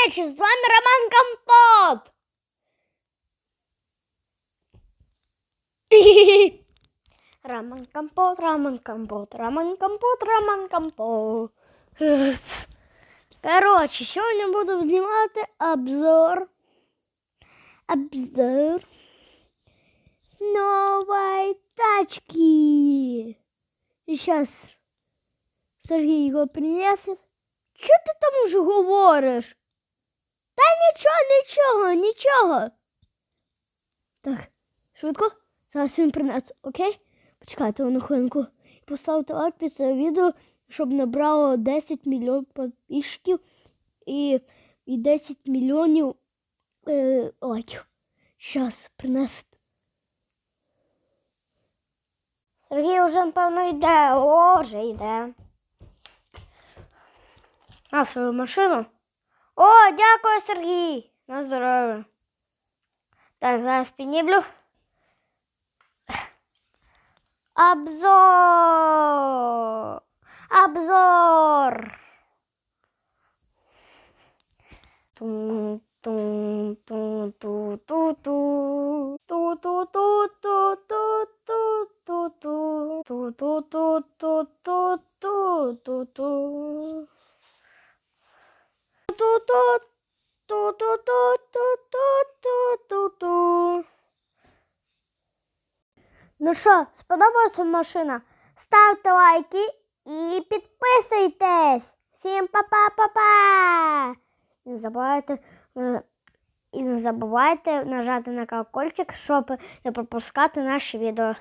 вечір! З вами Роман Компот! Роман Компот, Роман Компот, Роман Компот, Роман Компот. Короче, сьогодні буду знімати обзор. Обзор новой тачки. І зараз Сергій його принесе. Що ти там уже говориш? Та нічого, нічого, нічого. Так, швидко. Зараз він принесе, окей? Почекайте одну хвилинку. Поставте лайк під це відео, щоб набрало 10 мільйонів підписчиків і, і 10 мільйонів е, лайків. Щас принесе. Сергій вже, напевно, йде. О, вже йде. На свою машину. О, дякую, Сергій. На здоров'я. Так, зараз підніблю. Обзор. Обзор. Тун, тун, ту, ту, ту. Ту, ту, ту, ту, ту, ту, ту, ту. Ту, ту, ту, ту, ту, ту, ту, ту. Ну що, сподобалася машина? Ставте лайки і підписуйтесь. Всім па-па-па-па! Не забувайте, е, і не забувайте нажати на колокольчик, щоб не пропускати наші відео.